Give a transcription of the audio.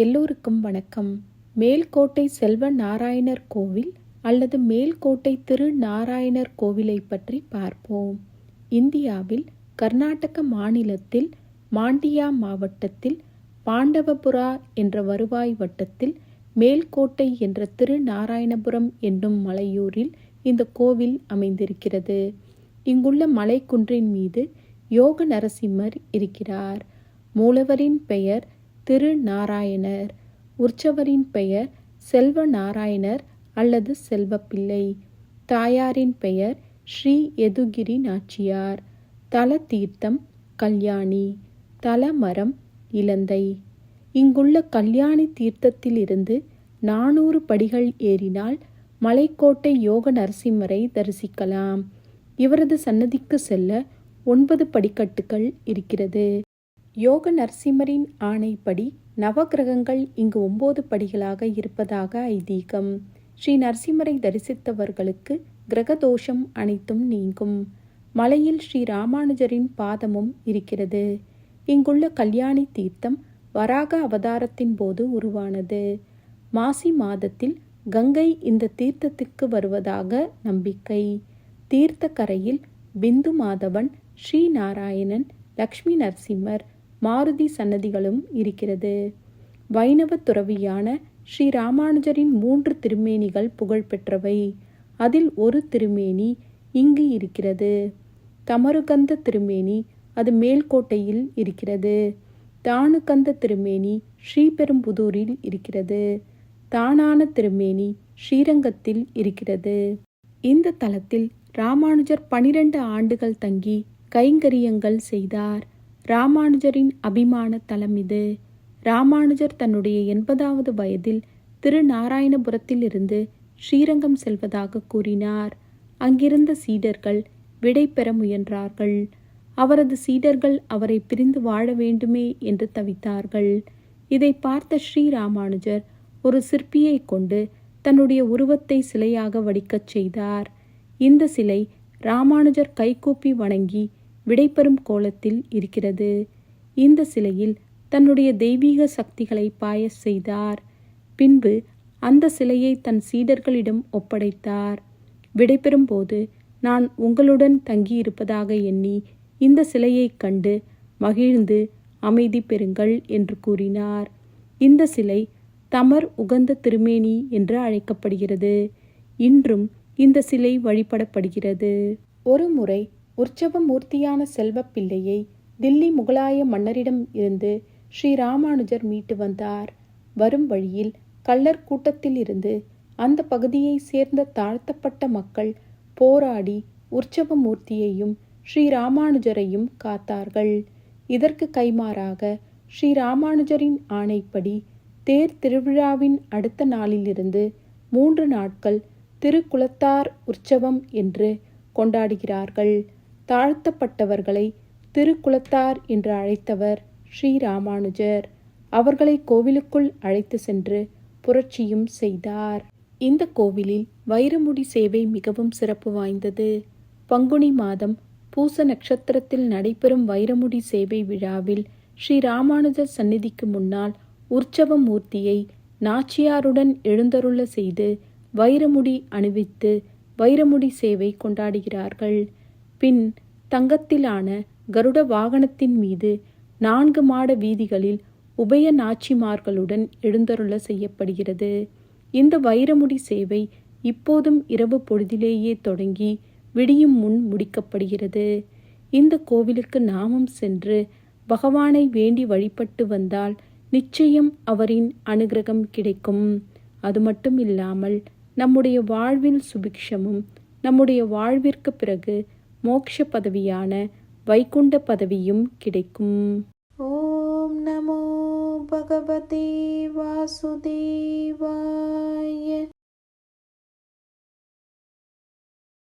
எல்லோருக்கும் வணக்கம். மேல்கோட்டை செல்வ நாராயணர் கோவில் அல்லது மேல்கோட்டை திரு நாராயணர் கோவிலை பற்றி பார்ப்போம். இந்தியாவில் கர்நாடக மாநிலத்தில் மாண்டியா மாவட்டத்தில் பாண்டவபுரா என்ற வருவாய் வட்டத்தில் மேல்கோட்டை என்ற திரு நாராயணபுரம் என்னும் மலையூரில் இந்த கோவில் அமைந்திருக்கிறது. இங்குள்ள மலைக்குன்றின் மீது யோக நரசிம்மர் இருக்கிறார். மூலவரின் பெயர் திரு நாராயணர் உற்சவரின் பெயர் செல்வ நாராயணர் அல்லது செல்வப்பிள்ளை. தாயாரின் பெயர் ஸ்ரீ எதுகிரி நாச்சியார். தல தீர்த்தம் கல்யாணி. தலமரம் இலந்தை. இங்குள்ள கல்யாணி தீர்த்தத்திலிருந்து நானூறு படிகள் ஏறினால் மலைக்கோட்டை யோக நரசிம்மரை தரிசிக்கலாம். இவரது சன்னதிக்கு செல்ல ஒன்பது படிக்கட்டுகள் இருக்கிறது. யோக நரசிம்மரின் ஆணைப்படி நவகிரகங்கள் இங்கு ஒன்பது படிகளாக இருப்பதாக ஐதீகம். ஸ்ரீ நரசிம்மரை தரிசித்தவர்களுக்கு கிரகதோஷம் அனைத்தும் நீங்கும். மலையில் ஸ்ரீ ராமானுஜரின் பாதமும் இருக்கிறது. இங்குள்ள கல்யாணி தீர்த்தம் வராக அவதாரத்தின் போது உருவானது. மாசி மாதத்தில் கங்கை இந்த தீர்த்தத்திற்கு வருவதாக நம்பிக்கை. தீர்த்த கரையில் பிந்து மாதவன் ஸ்ரீ நாராயணன் லக்ஷ்மி நரசிம்மர் மாருதி சன்னதிகளும் இருக்கிறது. வைணவ துறவியான ஸ்ரீ ராமானுஜரின் மூன்று திருமேனிகள் புகழ்பெற்றவை அதில் ஒரு திருமேனி இங்கு இருக்கிறது. தமருகந்த திருமேனி அது மேல்கோட்டையில் இருக்கிறது. தானுகந்த திருமேனி ஸ்ரீபெரும்புதூரில் இருக்கிறது. தானான திருமேனி ஸ்ரீரங்கத்தில் இருக்கிறது. இந்த தலத்தில் ராமானுஜர் பனிரெண்டு ஆண்டுகள் தங்கி கைங்கரியங்கள் செய்தார். ராமானுஜரின் அபிமான தலம் இது. ராமானுஜர் தன்னுடைய எண்பதாவது வயதில் திருநாராயணபுரத்தில் இருந்து ஸ்ரீரங்கம் செல்வதாக கூறினார். அங்கிருந்த சீடர்கள் விடை பெற முயன்றார்கள். அவரது சீடர்கள் அவரை பிரிந்து வாழ வேண்டுமே என்று தவித்தார்கள். இதை பார்த்த ஸ்ரீராமானுஜர் ஒரு சிற்பியை கொண்டு தன்னுடைய உருவத்தை சிலையாக வடிக்கச் செய்தார். இந்த சிலை ராமானுஜர் கைகூப்பி வணங்கி விடைபெறும் கோலத்தில் இருக்கிறது. இந்த சிலையில் தன்னுடைய தெய்வீக சக்திகளை பாய செய்தார். பின்பு அந்த சிலையை தன் சீடர்களிடம் ஒப்படைத்தார். விடைபெறும் போது நான் உங்களுடன் தங்கியிருப்பதாக எண்ணி இந்த சிலையைக் கண்டு மகிழ்ந்து அமைதி பெறுங்கள் என்று கூறினார். இந்த சிலை தமர் உகந்த திருமேனி என்று அழைக்கப்படுகிறது. இன்றும் இந்த சிலை வழிபடப்படுகிறது. ஒரு முறை உற்சவ மூர்த்தியான செல்வப்பிள்ளையை தில்லி முகலாய மன்னரிடம் இருந்து ஸ்ரீ ராமானுஜர் மீட்டு வந்தார். வரும் வழியில் கள்ளர் கூட்டத்தில் இருந்து அந்த பகுதியை சேர்ந்த தாழ்த்தப்பட்ட மக்கள் போராடி உற்சவ மூர்த்தியையும் ஸ்ரீ ராமானுஜரையும் காத்தார்கள். இதற்கு கைமாறாக ஸ்ரீ ராமானுஜரின் ஆணைப்படி தேர் திருவிழாவின் அடுத்த நாளிலிருந்து மூன்று நாட்கள் திருக்குளத்தார் உற்சவம் என்று கொண்டாடுகிறார்கள். தாழ்த்தப்பட்டவர்களை திருக்குளத்தார் என்று அழைத்தவர் ஸ்ரீராமானுஜர். அவர்களை கோவிலுக்குள் அழைத்து சென்று புரட்சியும் செய்தார். இந்த கோவிலில் வைரமுடி சேவை மிகவும் சிறப்பு வாய்ந்தது. பங்குனி மாதம் பூச நட்சத்திரத்தில் நடைபெறும் வைரமுடி சேவை விழாவில் ஸ்ரீராமானுஜர் சந்நிதிக்கு முன்னால் உற்சவ மூர்த்தியை நாச்சியாருடன் எழுந்தருள செய்து வைரமுடி அணிவித்து வைரமுடி சேவை கொண்டாடுகிறார்கள். பின் தங்கத்திலான கருட வாகனத்தின் மீது நான்கு மாட வீதிகளில் உபய நாச்சிமார்களுடன் எழுந்தருள செய்யப்படுகிறது. இந்த வைரமுடி சேவை இப்போதும் இரவு பொழுதிலேயே தொடங்கி விடியும் முன் முடிக்கப்படுகிறது. இந்த கோவிலுக்கு நாமும் சென்று பகவானை வேண்டி வழிபட்டு வந்தால் நிச்சயம் அவரின் அனுகிரகம் கிடைக்கும். அது மட்டும் இல்லாமல் நம்முடைய வாழ்வில் சுபிக்ஷமும் நம்முடைய வாழ்விற்கு பிறகு மோக்ஷ பதவியான வைகுண்ட பதவியும் கிடைக்கும். ஓம் நமோ பகவதே வாசுதேவாய